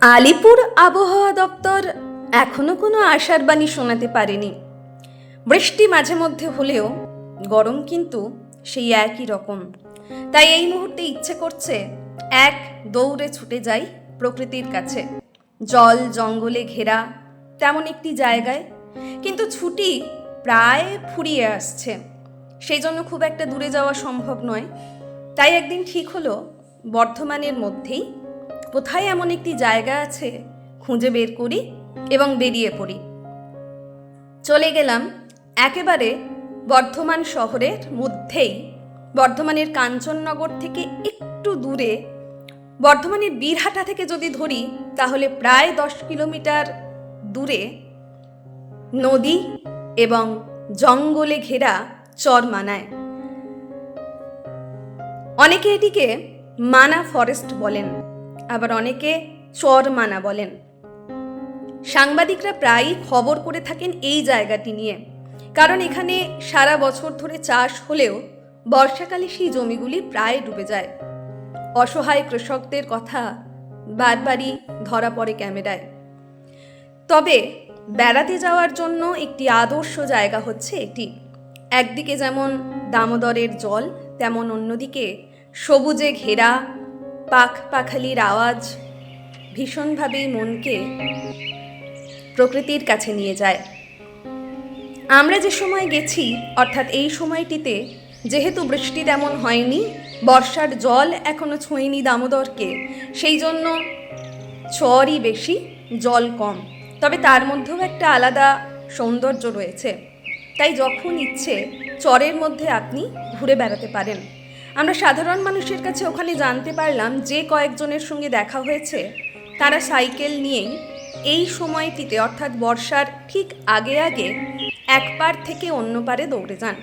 আলিপুর আবহাওয়া দপ্তর এখনও কোনো আশার বাণী শোনাতে পারেনি। বৃষ্টি মাঝে মধ্যে হলেও গরম কিন্তু সেই একই রকম। তাই এই মুহূর্তে ইচ্ছে করছে এক দৌড়ে ছুটে যাই প্রকৃতির কাছে। জল জঙ্গলে ঘেরা তেমন একটি জায়গায়। কিন্তু ছুটি প্রায় ফুরিয়ে আসছে। সেই জন্য খুব একটা দূরে যাওয়া সম্ভব নয়। তাই একদিন ঠিক হলো বর্ধমানের মধ্যেই কোথায় এমন একটি জায়গা আছে? খুঁজে বের করি এবং বেরিয়ে পড়ি। চলে গেলাম একেবারে বর্ধমান শহরের মধ্যেই। বর্ধমানের কাঞ্চননগর থেকে একটু দূরে। বর্ধমানের বীরহাটা থেকে যদি ধরি, তাহলে প্রায় দশ কিলোমিটার দূরে। নদী এবং জঙ্গলে ঘেরা চর মানায় অনেকে এটিকে মানা ফরেস্ট বলেন। আবার অনেকে চরমানা বলেন। সাংবাদিকরা প্রায়ই খবর করে থাকেন এই জায়গাটি নিয়ে। কারণ এখানে সারা বছর ধরে চাষ হলেও বর্ষাকালে সেই জমিগুলি প্রায় ডুবে যায়। অসহায় কৃষকদের কথা বারবারই ধরা পড়ে ক্যামেরায়। তবে বেড়াতে যাওয়ার জন্য একটি আদর্শ জায়গা হচ্ছে এটি। একদিকে যেমন দামোদরের জল, তেমন অন্যদিকে সবুজে ঘেরা পাখ পাখালির আওয়াজ ভীষণভাবেই মনকে প্রকৃতির কাছে নিয়ে যায়। আমরা যে সময় গেছি, অর্থাৎ এই সময়টিতে, যেহেতু বৃষ্টি তেমন হয়নি, বর্ষার জল এখনও ছোঁয়নি দামোদরকে, সেই জন্য চরই বেশি, জল কম। তবে তার মধ্যেও একটা আলাদা সৌন্দর্য রয়েছে। তাই যখন ইচ্ছে, চরের মধ্যে আপনি ঘুরে বেড়াতে পারেন। আমরা সাধারণ মানুষের কাছে ওখানে জানতে পারলাম যে কয়েকজনের সঙ্গে দেখা হয়েছে। তারা সাইকেল নিয়েই এই সময়টিতে, অর্থাৎ বর্ষার ঠিক আগে আগে, এক পার থেকে অন্য পারে দৌড়ে যান।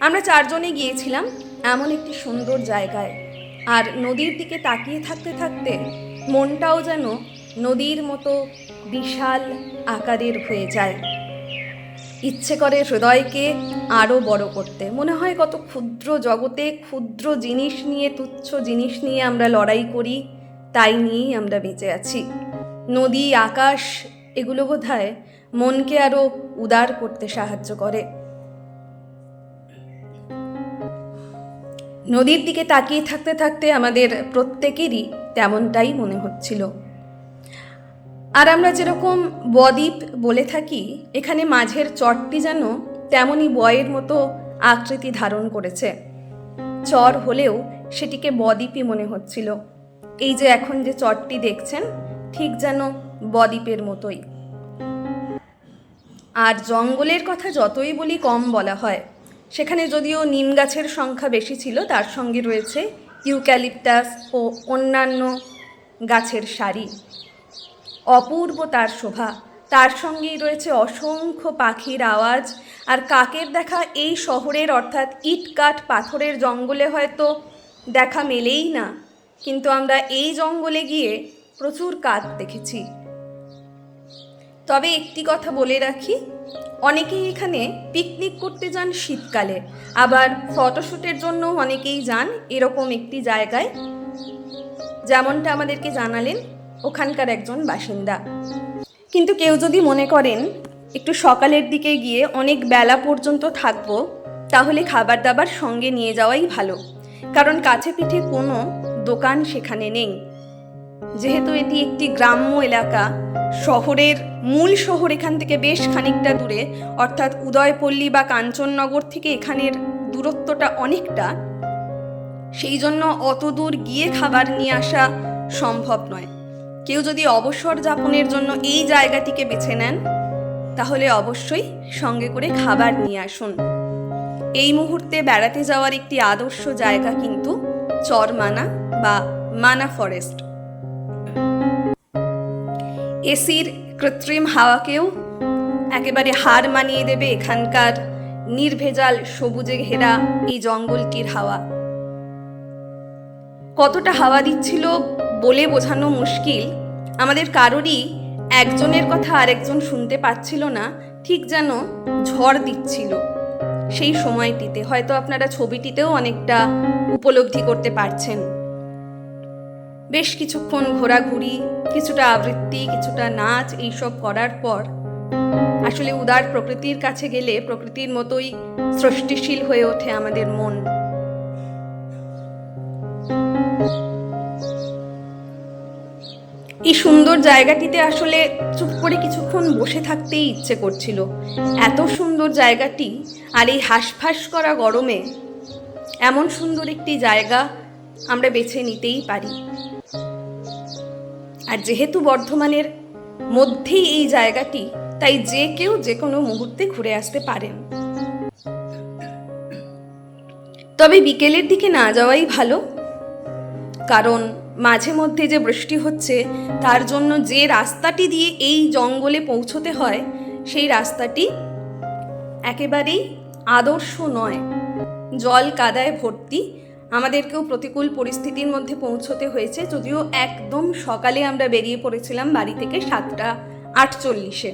আমরা চারজনে গিয়েছিলাম এমন একটি সুন্দর জায়গায়। আর নদীর দিকে তাকিয়ে থাকতে থাকতে মনটাও যেন নদীর মতো বিশাল আকারের হয়ে যায়। ইচ্ছে করে হৃদয়কে আরও বড় করতে। মনে হয় কত ক্ষুদ্র জগতে ক্ষুদ্র জিনিস নিয়ে, তুচ্ছ জিনিস নিয়ে আমরা লড়াই করি, তাই নিয়েই আমরা বেঁচে আছি। নদী, আকাশ, এগুলো বোধহয় মনকে আরও উদার করতে সাহায্য করে। নদীর দিকে তাকিয়ে থাকতে থাকতে আমাদের প্রত্যেকেরই তেমনটাই মনে হচ্ছিল। আর আমরা যেরকম বদ্বীপ বলে থাকি, এখানে মাঝের চরটি যেন তেমনই বয়ের মতো আকৃতি ধারণ করেছে। চর হলেও সেটিকে বদ্বীপই মনে হচ্ছিল। এই যে এখন যে চরটি দেখছেন, ঠিক যেন বদ্বীপের মতোই। আর জঙ্গলের কথা যতই বলি কম বলা হয়। সেখানে যদিও নিম গাছের সংখ্যা বেশি ছিল, তার সঙ্গে রয়েছে ইউক্যালিপটাস ও অন্যান্য গাছের সারি। অপূর্ব তার শোভা। তার সঙ্গেই রয়েছে অসংখ্য পাখির আওয়াজ। আর কাকের দেখা এই শহরের অর্থাৎ ইট কাঠ পাথরের জঙ্গলে হয়তো দেখা মেলেই না। কিন্তু আমরা এই জঙ্গলে গিয়ে প্রচুর কাক দেখেছি। তবে একটি কথা বলে রাখি, অনেকেই এখানে পিকনিক করতে যান শীতকালে। আবার ফটোশ্যুটের জন্য অনেকেই যান এরকম একটি জায়গায়। যেমনটা আমাদেরকে জানালেন ওখানকার একজন বাসিন্দা। কিন্তু কেউ যদি মনে করেন, একটু সকালের দিকে গিয়ে অনেক বেলা পর্যন্ত থাকব, তাহলে খাবার দাবার সঙ্গে নিয়ে যাওয়াই ভালো। কারণ কাছে পিঠে কোনো দোকান সেখানে নেই। যেহেতু এটি একটি গ্রাম্য এলাকা, শহরের মূল শহর এখান থেকে বেশ খানিকটা দূরে, অর্থাৎ উদয়পল্লী বা কাঞ্চননগর থেকে এখানের দূরত্বটা অনেকটা, সেই জন্য অত দূর গিয়ে খাবার নিয়ে আসা সম্ভব নয়। কেউ যদি অবসর যাপনের জন্য এই জায়গাটিকে বেছে নেন, তাহলে অবশ্যই সঙ্গে করে খাবার নিয়ে আসুন। এই মুহূর্তে বেড়াতে যাওয়ার একটি আদর্শ জায়গা কিন্তু চরমানা বা মানা ফরেস্ট। এসির কৃত্রিম হাওয়াকেও একেবারে হার মানিয়ে দেবে এখানকার নির্ভেজাল সবুজে ঘেরা এই জঙ্গলটির হাওয়া। কতটা হাওয়া দিচ্ছিল বলে বোঝানো মুশকিল। আমাদের কারোরই একজনের কথা আরেকজন শুনতে পাচ্ছিল না, ঠিক যেন ঝড় দিচ্ছিল। সেই সময়টিতে হয়তো আপনারা ছবিটিতেও অনেকটা উপলব্ধি করতে পারছেন। বেশ কিছুক্ষণ ঘোরাঘুরি, কিছুটা আবৃত্তি, কিছুটা নাচ এইসব করার পর আসলে উদার প্রকৃতির কাছে গেলে প্রকৃতির মতোই সৃষ্টিশীল হয়ে ওঠে আমাদের মন। এই সুন্দর জায়গাটিতে আসলে চুপ করে কিছুক্ষণ বসে থাকতেই ইচ্ছে করছিল। এত সুন্দর জায়গাটি আর এই হাঁসফাঁস করা গরমে এমন সুন্দর একটি জায়গা আমরা বেছে নিতেই পারি। আর যেহেতু বর্ধমানের মধ্যেই এই জায়গাটি, তাই যে কেউ যে কোনো মুহূর্তে ঘুরে আসতে পারেন। তবে বিকেলের দিকে না যাওয়াই ভালো, কারণ মাঝে মধ্যে যে বৃষ্টি হচ্ছে, তার জন্য যে রাস্তাটি দিয়ে এই জঙ্গলে পৌঁছতে হয়, সেই রাস্তাটি একেবারেই আদর্শ নয়। জল কাদায় ভর্তি। আমাদেরকেও প্রতিকূল পরিস্থিতির মধ্যে পৌঁছতে হয়েছে। যদিও একদম সকালে আমরা বেরিয়ে পড়েছিলাম বাড়ি থেকে সাতটা আটচল্লিশে।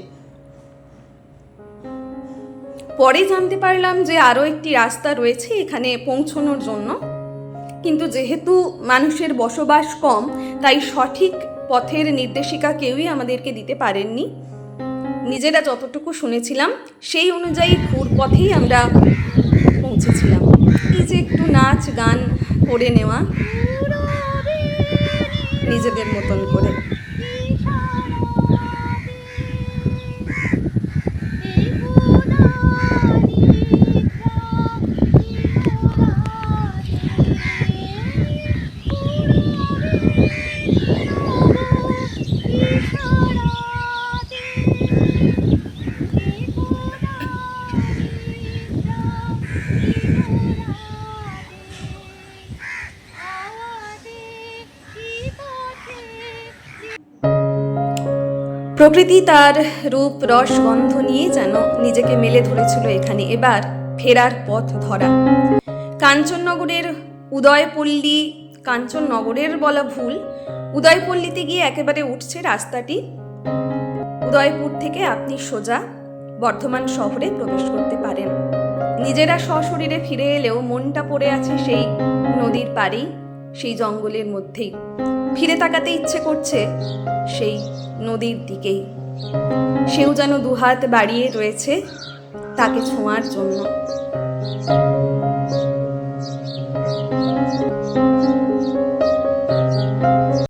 পরে জানতে পারলাম যে আরও একটি রাস্তা রয়েছে এখানে পৌঁছনোর জন্য। কিন্তু যেহেতু মানুষের বসবাস কম, তাই সঠিক পথের নির্দেশিকা কেউই আমাদেরকে দিতে পারেননি। নিজেরা যতটুকু শুনেছিলাম, সেই অনুযায়ী ঘুর পথেই আমরা পৌঁছেছিলাম। এই যে একটু নাচ, গান করে নেওয়া, নিজেদের মতন করে। প্রকৃতি তার রূপ রস গন্ধ নিয়ে যেন নিজেকে মেলে ধরেছিল এখানে। এবার ফেরার পথ ধরা। কাঞ্চননগরের উদয়পল্লী, কাঞ্চননগরের বলা ভুল, উদয়পল্লীতে গিয়ে একেবারে উঠছে রাস্তাটি। উদয়পুর থেকে আপনি সোজা বর্ধমান শহরে প্রবেশ করতে পারেন। নিজেরা সশরীরে ফিরে এলেও মনটা পড়ে আছে সেই নদীর পাড়েই, সেই জঙ্গলের মধ্যেই। ফিরে তাকাতে ইচ্ছে করছে সেই নদীর দিকেই। সেও যেন দুহাত বাড়িয়ে রয়েছে তাকে ছোঁয়ার জন্য।